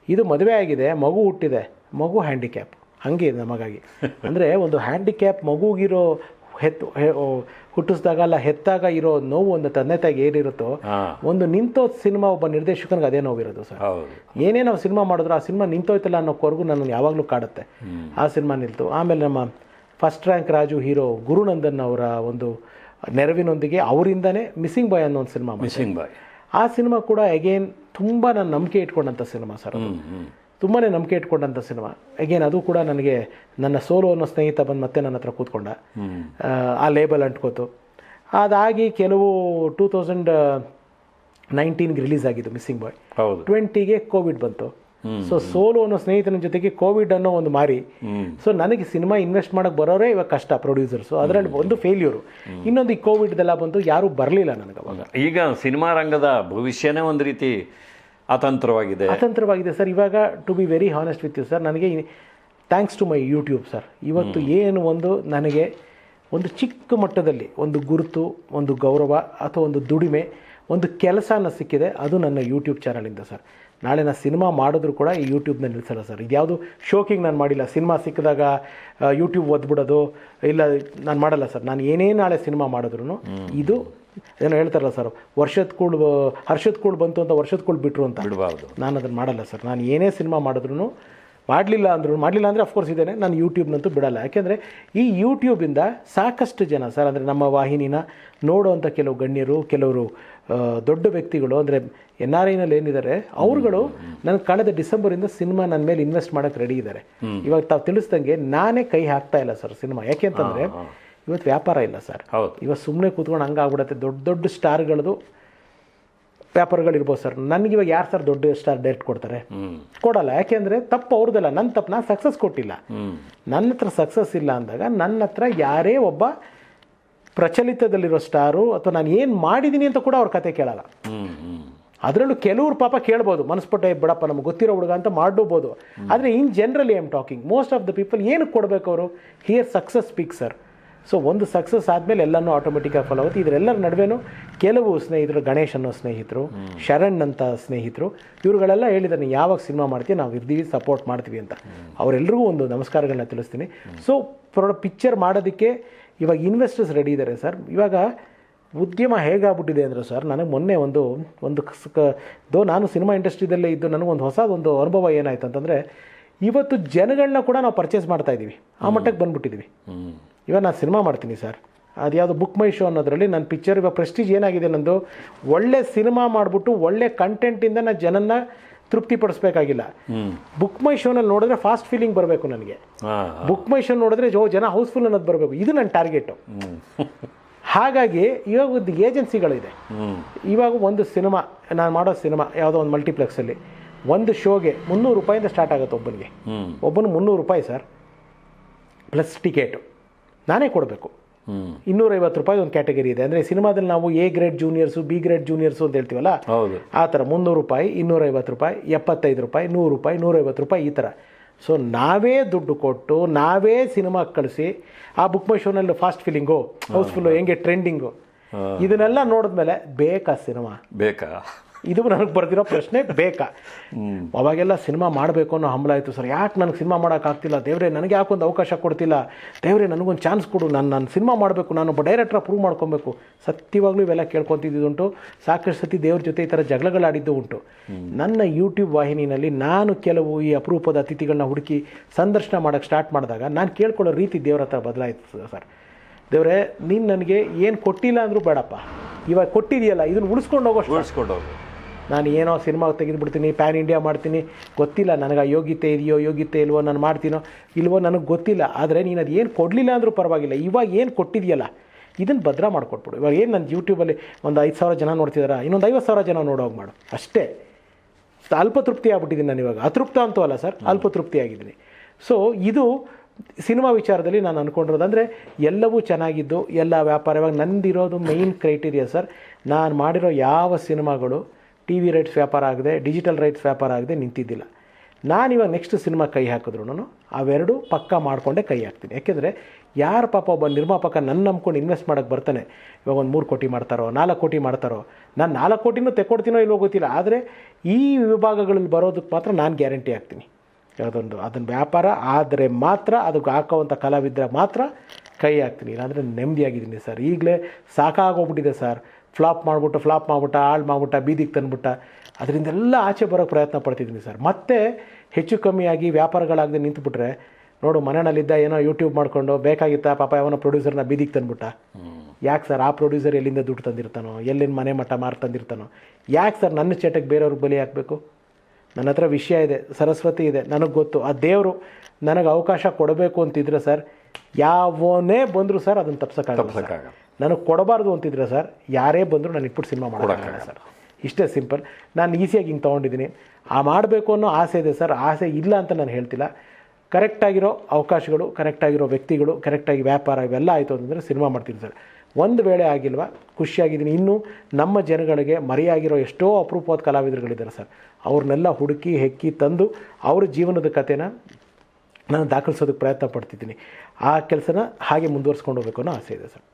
ಇದು ಮದುವೆ ಆಗಿದೆ ಮಗು ಹುಟ್ಟಿದೆ ಮಗು ಹ್ಯಾಂಡಿಕ್ಯಾಪ್ ಹಾಗೆ ಇದೆ ನಮಗಾಗಿ. *laughs* ಅಂದರೆ ಒಂದು ಹ್ಯಾಂಡಿಕ್ಯಾಪ್ ಮಗುಗಿರೋ ಹೆತ್ತು ಹುಟ್ಟಿಸಿದಾಗ ಅಲ್ಲ ಹೆತ್ತಾಗ ಇರೋ ನೋವು ಒಂದು ತಂದೆ ತಾಯಿಗೆ ಏನಿರುತ್ತೋ ಒಂದು ನಿಂತೋ ಸಿನಿಮಾ ಒಬ್ಬ ನಿರ್ದೇಶಕನಿಗೆ ಅದೇ ನೋವಿರೋದು ಸರ್. ಏನೇ ನಾವು ಸಿನಿಮಾ ಮಾಡಿದ್ರು ಆ ಸಿನಿಮಾ ನಿಂತೋಯ್ತಲ್ಲ ಅನ್ನೋ ಕೊರಗು ನನ್ನ ಯಾವಾಗಲೂ ಕಾಡುತ್ತೆ. ಆ ಸಿನಿಮಾ ನಿಲ್ತು. ಆಮೇಲೆ ನಮ್ಮ first rank Raju hero Gurunandan ಅವರ ಒಂದು ನೆರವಿನೊಂದಿಗೆ ಅವರಿಂದನೇ ಮಿಸ್ಸಿಂಗ್ ಬಾಯ್ ಅನ್ನೋ ಒಂದು ಸಿನಿಮಾ ಮಿಸ್ಸಿಂಗ್ ಬಾಯ್. ಆ ಸಿನಿಮಾ ಕೂಡ ಅಗೇನ್ ತುಂಬ ನಾನು ನಂಬಿಕೆ ಇಟ್ಕೊಂಡಂಥ ಸಿನಿಮಾ ಸರ್ ತುಂಬಾ ನಂಬಿಕೆ ಇಟ್ಕೊಂಡಂಥ ಸಿನಿಮಾ. ಅಗೇನ್ ಅದು ಕೂಡ ನನಗೆ ನನ್ನ ಸೋಲು ಅನ್ನೋ ಸ್ನೇಹಿತ ಬಂದು ಮತ್ತೆ ನನ್ನ ಹತ್ರ ಕೂತ್ಕೊಂಡ. ಆ, ಲೇಬಲ್ ಅಂಟ್ಕೋತು. ಅದಾಗಿ ಕೆಲವು ಟೂ ತೌಸಂಡ್ ನೈನ್ಟೀನ್ಗೆ ರಿಲೀಸ್ ಆಗಿದ್ದು ಮಿಸ್ಸಿಂಗ್ ಬಾಯ್ ಹೌದು. ಟ್ವೆಂಟಿಗೆ ಕೋವಿಡ್ ಬಂತು. ಸೊ ಸೋಲು ಅನ್ನೋ ಸ್ನೇಹಿತನ ಜೊತೆಗೆ ಕೋವಿಡ್ ಅನ್ನೋ ಒಂದು ಮಾರಿ. ಸೊ ನನಗೆ ಸಿನಿಮಾ ಇನ್ವೆಸ್ಟ್ ಮಾಡೋಕ್ಕೆ ಬರೋರೇ ಇವಾಗ ಕಷ್ಟ ಪ್ರೊಡ್ಯೂಸರ್ಸು ಅದರಲ್ಲಿ ಒಂದು ಫೇಲ್ಯೂರು ಇನ್ನೊಂದು ಈ ಕೋವಿಡ್ದೆಲ್ಲ ಬಂತು ಯಾರೂ ಬರಲಿಲ್ಲ ನನಗೆ ಅವಾಗ ಈಗ ಸಿನಿಮಾ ರಂಗದ ಭವಿಷ್ಯನೇ ಒಂದು ರೀತಿ ಅತಂತ್ರವಾಗಿದೆ. ಅತಂತ್ರವಾಗಿದೆ ಸರ್. ಇವಾಗ to be very honest with you sir ನನಗೆ thanks to my YouTube sir ಇವತ್ತು ಏನು ಒಂದು ನನಗೆ ಒಂದು ಚಿಕ್ಕ ಮಟ್ಟದಲ್ಲಿ ಒಂದು ಗುರುತು ಒಂದು ಗೌರವ ಅಥವಾ ಒಂದು ದುಡಿಮೆ ಒಂದು ಕೆಲಸನ ಸಿಕ್ಕಿದೆ ಅದು ನನ್ನ ಯೂಟ್ಯೂಬ್ ಚಾನಲಿಂದ ಸರ್ ನಾಳೆ ನಾನು ಸಿನಿಮಾ ಮಾಡಿದ್ರು ಕೂಡ ಈ ಯೂಟ್ಯೂಬ್ನ ನಿಲ್ಲಿಸಲ್ಲ ಸರ್ ಇದ್ಯಾವುದು ಶೋಕಿಂಗ್ ನಾನು ಮಾಡಿಲ್ಲ. ಸಿನಿಮಾ ಸಿಕ್ಕಿದಾಗ ಯೂಟ್ಯೂಬ್ ಓದ್ಬಿಡೋದು ಇಲ್ಲ ನಾನು ಮಾಡಲ್ಲ ಸರ್ ನಾನು ಏನೇ ನಾಳೆ ಸಿನಿಮಾ ಮಾಡಿದ್ರು ಇದು ಏನೋ ಹೇಳ್ತಾರಲ್ಲ ಸರ್ ವರ್ಷದ ಕೂಳು ಹರ್ಷದ ಕೂಳು ಬಂತು ಅಂತ ವರ್ಷದ ಕೂಳು ಬಿಟ್ರು ಅಂತ. ಬಿಡಬಾರ್ದು. ನಾನು ಅದನ್ನು ಮಾಡಲ್ಲ ಸರ್ ನಾನು ಏನೇ ಸಿನಿಮಾ ಮಾಡಿದ್ರು ಮಾಡಲಿಲ್ಲ ಅಂದ್ರೂ ಮಾಡಲಿಲ್ಲ ಅಂದರೆ ಅಫ್ಕೋರ್ಸ್ ಇದ್ದೇನೆ ನಾನು ಯೂಟ್ಯೂಬ್ನಂತೂ ಬಿಡಲ್ಲ. ಯಾಕೆಂದರೆ ಈ ಯೂಟ್ಯೂಬಿಂದ ಸಾಕಷ್ಟು ಜನ ಸರ್ ಅಂದರೆ ನಮ್ಮ ವಾಹಿನಿನ ನೋಡುವಂಥ ಕೆಲವು ಗಣ್ಯರು ಕೆಲವರು ದೊಡ್ಡ ವ್ಯಕ್ತಿಗಳು ಅಂದರೆ ಎನ್ ಆರ್ ಐನಲ್ಲಿ ಏನಿದ್ದಾರೆ ಅವರುಗಳು ನನಗೆ ಕಳೆದ ಡಿಸೆಂಬರಿಂದ ಸಿನಿಮಾ ನನ್ನ ಮೇಲೆ ಇನ್ವೆಸ್ಟ್ ಮಾಡೋಕ್ಕೆ ರೆಡಿ ಇದ್ದಾರೆ. ಇವಾಗ ತಾವು ತಿಳಿಸ್ದಂಗೆ ನಾನೇ ಕೈ ಹಾಕ್ತಾ ಇಲ್ಲ ಸರ್ ಸಿನಿಮಾ. ಯಾಕೆ ಅಂತಂದರೆ ಇವತ್ತು ವ್ಯಾಪಾರ ಇಲ್ಲ ಸರ್. ಹೌದು. ಇವತ್ತು ಸುಮ್ಮನೆ ಕೂತ್ಕೊಂಡು ಹಂಗಾಗ್ಬಿಡುತ್ತೆ ದೊಡ್ಡ ದೊಡ್ಡ ಸ್ಟಾರ್ಗಳದು ವ್ಯಾಪಾರಗಳಿರ್ಬೋದು ಸರ್. ನನಗೆ ಇವಾಗ ಯಾರು ಸರ್ ದೊಡ್ಡ ಸ್ಟಾರ್ ಡೈರೆಕ್ಟ್ ಕೊಡ್ತಾರೆ? ಕೊಡಲ್ಲ. ಯಾಕೆಂದರೆ ತಪ್ಪು ಅವ್ರದ್ದಲ್ಲ. ನನ್ನ ತಪ್ಪು ನಾನು ಸಕ್ಸಸ್ ಕೊಟ್ಟಿಲ್ಲ. ನನ್ನ ಹತ್ರ ಸಕ್ಸಸ್ ಇಲ್ಲ ಅಂದಾಗ ನನ್ನ ಹತ್ರ ಯಾರೇ ಒಬ್ಬ ಪ್ರಚಲಿತದಲ್ಲಿರೋ ಸ್ಟಾರು ಅಥವಾ ನಾನು ಏನು ಮಾಡಿದ್ದೀನಿ ಅಂತ ಕೂಡ ಅವ್ರ ಕತೆ ಕೇಳಲ್ಲ. ಅದರಲ್ಲೂ ಕೆಲವ್ರು ಪಾಪ ಕೇಳ್ಬೋದು. ಮನಸ್ಪಟ್ಟೆ ಬಿಡಪ್ಪ ನಮ್ಗೆ ಗೊತ್ತಿರೋ ಹುಡುಗ ಅಂತ ಮಾಡೋಬೋದು. ಆದರೆ in generally am talking most of the people ಏನಕ್ಕೆ ಕೊಡಬೇಕು ಅವರು? Here success speak sir so ಒಂದು ಸಕ್ಸಸ್ ಆದಮೇಲೆ ಎಲ್ಲನೂ ಆಟೋಮೆಟಿಕ್ಕಾಗಿ ಫಾಲೋ ಆಗುತ್ತೆ. ಇದರೆಲ್ಲರ ನಡುವೆನೂ ಕೆಲವು ಸ್ನೇಹಿತರು ಗಣೇಶ್ ಅನ್ನೋ ಸ್ನೇಹಿತರು ಶರಣ್ ಅಂತ ಸ್ನೇಹಿತರು ಇವರುಗಳೆಲ್ಲ ಹೇಳಿದ್ದಾರೆ ಯಾವಾಗ ಸಿನಿಮಾ ಮಾಡ್ತೀವಿ ನಾವು ಇದ್ದೀವಿ ಸಪೋರ್ಟ್ ಮಾಡ್ತೀವಿ ಅಂತ. ಅವರೆಲ್ಲರಿಗೂ ಒಂದು ನಮಸ್ಕಾರಗಳನ್ನ ತಿಳಿಸ್ತೀನಿ. ಸೊ ಪ್ರೊ ಪಿಕ್ಚರ್ ಮಾಡೋದಕ್ಕೆ ಇವಾಗ ಇನ್ವೆಸ್ಟರ್ಸ್ ರೆಡಿ ಇದ್ದಾರೆ ಸರ್. ಇವಾಗ ಉದ್ಯಮ ಹೇಗಾಗ್ಬಿಟ್ಟಿದೆ ಅಂದರೆ ಸರ್ ನನಗೆ ಮೊನ್ನೆ ಒಂದು ಒಂದು ದೋ ನಾನು ಸಿನಿಮಾ ಇಂಡಸ್ಟ್ರಿದಲ್ಲೇ ಇದ್ದು ನನಗೊಂದು ಹೊಸದೊಂದು ಅನುಭವ ಏನಾಯ್ತು ಅಂತಂದರೆ ಇವತ್ತು ಜನಗಳನ್ನ ಕೂಡ ನಾವು ಪರ್ಚೇಸ್ ಮಾಡ್ತಾ ಇದ್ದೀವಿ ಆ ಮಟ್ಟಕ್ಕೆ ಬಂದ್ಬಿಟ್ಟಿದ್ದೀವಿ ಇವಾಗ ನಾನು ಸಿನಿಮಾ ಮಾಡ್ತೀನಿ ಸರ್. ಅದು ಯಾವುದು ಬುಕ್ ಮೈ ಶೋ ಅನ್ನೋದ್ರಲ್ಲಿ ನನ್ನ ಪಿಕ್ಚರ್ ಇವಾಗ ಪ್ರೆಸ್ಟೀಜ್ ಏನಾಗಿದೆ ನಂದು? ಒಳ್ಳೆ ಸಿನಿಮಾ ಮಾಡಿಬಿಟ್ಟು ಒಳ್ಳೆ ಕಂಟೆಂಟಿಂದ ನಾನು ಜನನ್ನ ತೃಪ್ತಿಪಡಿಸ್ಬೇಕಾಗಿಲ್ಲ. ಬುಕ್ ಮೈ ಶೋನಲ್ಲಿ ನೋಡಿದ್ರೆ ಫಾಸ್ಟ್ ಫೀಲಿಂಗ್ ಬರಬೇಕು ನನಗೆ. ಬುಕ್ ಮೈ ಶೋ ನೋಡಿದ್ರೆ ಜೋ ಜನ ಹೌಸ್ಫುಲ್ ಅನ್ನೋದು ಬರಬೇಕು. ಇದು ನನ್ನ ಟಾರ್ಗೆಟು ಹಾಗಾಗಿ ಇವಾಗ ಒಂದು ಏಜೆನ್ಸಿಗಳಿದೆ ಇವಾಗ ಒಂದು ಸಿನಿಮಾ ನಾನು ಮಾಡೋ ಸಿನಿಮಾ ಯಾವುದೋ ಒಂದು ಮಲ್ಟಿಪ್ಲೆಕ್ಸಲ್ಲಿ ಒಂದು ಶೋಗೆ ಮುನ್ನೂರು ರೂಪಾಯಿಂದ ಸ್ಟಾರ್ಟ್ ಆಗುತ್ತೆ ಒಬ್ಬನಿಗೆ. ಒಬ್ಬನು ಮುನ್ನೂರು ರೂಪಾಯಿ ಸರ್ ಪ್ಲಸ್ ಟಿಕೆಟು ನಾನೇ ಕೊಡಬೇಕು. ಇನ್ನೂರೈವತ್ತು ರೂಪಾಯಿ ಒಂದು ಕ್ಯಾಟಗರಿ ಇದೆ. ಅಂದರೆ ಸಿನಿಮಾದಲ್ಲಿ ನಾವು A grade juniors B grade juniors ಅಂತ ಹೇಳ್ತೀವಲ್ಲ? ಆ ಥರ ಮುನ್ನೂರು ರೂಪಾಯಿ ಇನ್ನೂರೈವತ್ತು ರೂಪಾಯಿ ಎಪ್ಪತ್ತೈದು ರೂಪಾಯಿ ನೂರು ರೂಪಾಯಿ ನೂರೈವತ್ತು ರೂಪಾಯಿ ಈ ಥರ. ಸೊ ನಾವೇ ದುಡ್ಡು ಕೊಟ್ಟು ನಾವೇ ಸಿನಿಮಾ ಕಳಿಸಿ ಆ ಬುಕ್ ಮೈ ಶೋನಲ್ಲಿ ಫಾಸ್ಟ್ ಫೀಲಿಂಗು ಹೌಸ್ಫುಲ್ಲು ಹೆಂಗೆ ಟ್ರೆಂಡಿಂಗು ಇದನ್ನೆಲ್ಲ ನೋಡಿದ್ಮೇಲೆ ಬೇಕಾ ಸಿನಿಮಾ? ಬೇಕಾ? ಇದು ನನಗೆ ಬರ್ತಿರೋ ಪ್ರಶ್ನೆ ಬೇಕಾ. ಅವಾಗೆಲ್ಲ ಸಿನಿಮಾ ಮಾಡಬೇಕು ಅನ್ನೋ ಹಂಬಲ ಆಯಿತು ಸರ್. ಯಾಕೆ ನನಗೆ ಸಿನಿಮಾ ಮಾಡೋಕ್ಕಾಗ್ತಿಲ್ಲ ದೇವರೇ, ನನಗೆ ಯಾಕೊಂದು ಅವಕಾಶ ಕೊಡ್ತಿಲ್ಲ. ದೇವರೇ, ನನಗೊಂದು ಚಾನ್ಸ್ ಕೊಡು. ನಾನು ನಾನು ಸಿನಿಮಾ ಮಾಡಬೇಕು. ನಾನು ಒಬ್ಬ ಡೈರೆಕ್ಟ್ರ ಪ್ರೂವ್ ಮಾಡ್ಕೊಬೇಕು. ಸತ್ಯವಾಗ್ಲೂ ಇವೆಲ್ಲ ಕೇಳ್ಕೊತಿದ್ದುಂಟು ಸಾಕಷ್ಟು ಸತಿ ದೇವ್ರ ಜೊತೆ ಈ ಥರ ಜಗಳಗಳಾಡಿದ್ದು ಉಂಟು. ನನ್ನ ಯೂಟ್ಯೂಬ್ ವಾಹಿನಿಯಲ್ಲಿ ನಾನು ಕೆಲವು ಈ ಅಪರೂಪದ ಅತಿಥಿಗಳನ್ನ ಹುಡುಕಿ ಸಂದರ್ಶನ ಮಾಡೋಕ್ಕೆ ಸ್ಟಾರ್ಟ್ ಮಾಡಿದಾಗ ನಾನು ಕೇಳ್ಕೊಳ್ಳೋ ರೀತಿ ದೇವ್ರ ಹತ್ರ ಬದಲಾಯಿತು ಸರ್. ದೇವರೇ, ನೀನು ನನಗೆ ಏನು ಕೊಟ್ಟಿಲ್ಲ ಅಂದರೂ ಬೇಡಪ್ಪ. ಇವಾಗ ಕೊಟ್ಟಿದೆಯಲ್ಲ, ಇದನ್ನು ಉಳಿಸ್ಕೊಂಡು ಹೋಗೋಷ್ಟು ಉಳಿಸ್ಕೊಂಡು ಹೋಗು. ನಾನು ಏನೋ ಸಿನಿಮಾ ತೆಗೆದುಬಿಡ್ತೀನಿ ಪ್ಯಾನ್ ಇಂಡಿಯಾ ಮಾಡ್ತೀನಿ ಗೊತ್ತಿಲ್ಲ ನನಗೆ ಆ ಯೋಗ್ಯತೆ ಇದೆಯೋ ಯೋಗ್ಯತೆ ಇಲ್ವೋ ನಾನು ಮಾಡ್ತೀನೋ ಇಲ್ವೋ ನನಗೆ ಗೊತ್ತಿಲ್ಲ. ಆದರೆ ನೀನು ಅದು ಏನು ಕೊಡಲಿಲ್ಲ ಅಂದರೂ ಪರವಾಗಿಲ್ಲ. ಇವಾಗ ಏನು ಕೊಟ್ಟಿದೆಯಲ್ಲ ಇದನ್ನು ಭದ್ರ ಮಾಡಿಕೊಟ್ಬಿಡು. ಇವಾಗ ಏನು ನನ್ನ ಯೂಟ್ಯೂಬಲ್ಲಿ ಒಂದು ಐದು ಸಾವಿರ ಜನ ನೋಡ್ತಿದಾರ? ಇನ್ನೊಂದು ಐವತ್ತು ಸಾವಿರ ಜನ ನೋಡೋಗಿ ಮಾಡು. ಅಷ್ಟೇ. ಅಲ್ಪ ತೃಪ್ತಿ ಆಗ್ಬಿಟ್ಟಿದ್ದೀನಿ ನಾನು ಇವಾಗ. ಅತೃಪ್ತ ಅಂತೂ ಅಲ್ಲ ಸರ್ ಅಲ್ಪ ತೃಪ್ತಿ ಆಗಿದ್ದೀನಿ. ಸೊ ಇದು ಸಿನಿಮಾ ವಿಚಾರದಲ್ಲಿ ನಾನು ಅಂದ್ಕೊಂಡಿರೋದು ಅಂದರೆ ಎಲ್ಲವೂ ಚೆನ್ನಾಗಿದ್ದು ಎಲ್ಲ ವ್ಯಾಪಾರ ಇವಾಗ ನಂದಿರೋದು ಮೈನ್ ಕ್ರೈಟೀರಿಯಾ ಸರ್. ನಾನು ಮಾಡಿರೋ ಯಾವ ಸಿನಿಮಾಗಳು ಟಿ ವಿ ರೈಟ್ಸ್ ವ್ಯಾಪಾರ ಆಗದೆ, ಡಿಜಿಟಲ್ ರೈಟ್ಸ್ ವ್ಯಾಪಾರ ಆಗದೆ, ನಿಂತಿದ್ದಿಲ್ಲ. ನಾನಿವಾಗ ನೆಕ್ಸ್ಟ್ ಸಿನಿಮಾ ಕೈ ಹಾಕಿದ್ರು ಅವೆರಡು ಪಕ್ಕ ಮಾಡಿಕೊಂಡೇ ಕೈ ಹಾಕ್ತೀನಿ. ಯಾಕೆಂದರೆ ಯಾರು ಪಾಪ ಒಬ್ಬ ನಿರ್ಮಾಪಕ ನನ್ನ ನಂಬ್ಕೊಂಡು ಇನ್ವೆಸ್ಟ್ ಮಾಡೋಕೆ ಬರ್ತಾನೆ, ಇವಾಗ ಒಂದು ಮೂರು ಕೋಟಿ ಮಾಡ್ತಾರೋ, ನಾಲ್ಕು ಕೋಟಿ ಮಾಡ್ತಾರೋ, ನಾನು ನಾಲ್ಕು ಕೋಟಿನೂ ತೆಕ್ಕೊಡ್ತೀನೋ ಇಲ್ವೋ ಗೊತ್ತಿಲ್ಲ. ಆದರೆ ಈ ವಿಭಾಗಗಳಲ್ಲಿ ಬರೋದಕ್ಕೆ ಮಾತ್ರ ನಾನು ಗ್ಯಾರಂಟಿ ಹಾಕ್ತೀನಿ. ಯಾವುದೊಂದು ಅದನ್ನು ವ್ಯಾಪಾರ ಆದರೆ ಮಾತ್ರ, ಅದಕ್ಕೆ ಹಾಕೋವಂಥ ಕಲಾವಿದ್ರ ಮಾತ್ರ ಕೈ ಹಾಕ್ತೀನಿ. ಇಲ್ಲಾಂದರೆ ನೆಮ್ಮದಿಯಾಗಿದ್ದೀನಿ ಸರ್. ಈಗಲೇ ಸಾಕಾಗೋಗ್ಬಿಟ್ಟಿದೆ ಸರ್. ಫ್ಲಾಪ್ ಮಾಡಿಬಿಟ್ಟು, ಫ್ಲಾಪ್ ಮಾಡಿಬಿಟ್ಟ, ಹಾಳು ಮಾಡಿಬಿಟ್ಟ, ಬೀದಿಗೆ ತಂದುಬಿಟ್ಟ. ಅದರಿಂದೆಲ್ಲ ಆಚೆ ಬರೋಕ್ಕೆ ಪ್ರಯತ್ನ ಪಡ್ತಿದ್ದೀನಿ ಸರ್. ಮತ್ತೆ ಹೆಚ್ಚು ಕಮ್ಮಿಯಾಗಿ ವ್ಯಾಪಾರಗಳಾಗದೆ ನಿಂತುಬಿಟ್ರೆ, ನೋಡು, ಮನೆಯಲ್ಲಿದ್ದ ಏನೋ ಯೂಟ್ಯೂಬ್ ಮಾಡಿಕೊಂಡು ಬೇಕಾಗಿತ್ತ ಪಾಪ ಯಾವನೋ ಪ್ರೊಡ್ಯೂಸರ್ನ ಬೀದಿಗೆ ತಂದುಬಿಟ್ಟ. ಯಾಕೆ ಸರ್ ಆ ಪ್ರೊಡ್ಯೂಸರ್ ಎಲ್ಲಿಂದ ದುಡ್ಡು ತಂದಿರ್ತಾನೋ, ಎಲ್ಲಿಂದ ಮನೆ ಮಟ್ಟ ಮಾರು ತಂದಿರ್ತಾನೋ? ಯಾಕೆ ಸರ್ ನನ್ನ ಚಟಕ್ಕೆ ಬೇರೆಯವ್ರಿಗೆ ಬಲಿ ಹಾಕಬೇಕು? ನನ್ನ ಹತ್ರ ವಿಷಯ ಇದೆ, ಸರಸ್ವತಿ ಇದೆ, ನನಗೆ ಗೊತ್ತು. ಆ ದೇವರು ನನಗೆ ಅವಕಾಶ ಕೊಡಬೇಕು ಅಂತಿದ್ರೆ ಸರ್, ಯಾವನೇ ಬಂದರೂ ಸರ್ ಅದನ್ನು. ತಪ್ಸಕ್ಕಾಗಲ್ಲ. ನನಗೆ ಕೊಡಬಾರ್ದು ಅಂತಿದ್ರೆ ಸರ್ ಯಾರೇ ಬಂದರೂ ನಾನು ಇಟ್ಬಿಟ್ಟು ಸಿನಿಮಾ ಮಾಡೋಕ್ಕಾಗಲ್ಲ ಸರ್. ಇಷ್ಟೇ ಸಿಂಪಲ್ ನಾನು ಈಸಿಯಾಗಿ ಹಿಂಗೆ ತೊಗೊಂಡಿದ್ದೀನಿ. ಆ ಮಾಡಬೇಕು ಅನ್ನೋ ಆಸೆ ಇದೆ ಸರ್. ಆಸೆ ಇಲ್ಲ ಅಂತ ನಾನು ಹೇಳ್ತಿಲ್ಲ. ಕರೆಕ್ಟಾಗಿರೋ ಅವಕಾಶಗಳು ಕರೆಕ್ಟಾಗಿರೋ ವ್ಯಕ್ತಿಗಳು ಕರೆಕ್ಟಾಗಿ ವ್ಯಾಪಾರ ಇವೆಲ್ಲ ಆಯಿತು ಅಂತಂದರೆ ಸಿನಿಮಾ ಮಾಡ್ತೀನಿ ಸರ್. ಒಂದು ವೇಳೆ ಆಗಿಲ್ವಾ ಖುಷಿಯಾಗಿದ್ದೀನಿ. ಇನ್ನೂ ನಮ್ಮ ಜನಗಳಿಗೆ ಮರೆಯಾಗಿರೋ ಎಷ್ಟೋ ಅಪರೂಪವಾದ ಕಲಾವಿದರುಗಳಿದ್ದಾರೆ ಸರ್. ಅವ್ರನ್ನೆಲ್ಲ ಹುಡುಕಿ ಹೆಕ್ಕಿ ತಂದು ಅವ್ರ ಜೀವನದ ಕಥೆನ ನಾನು ದಾಖಲಿಸೋದಕ್ಕೆ ಪ್ರಯತ್ನ ಪಡ್ತಿದ್ದೀನಿ. ಆ ಕೆಲಸನ ಹಾಗೆ ಮುಂದುವರ್ಸ್ಕೊಂಡು ಹೋಗಬೇಕು ಅನ್ನೋ ಆಸೆ ಇದೆ ಸರ್.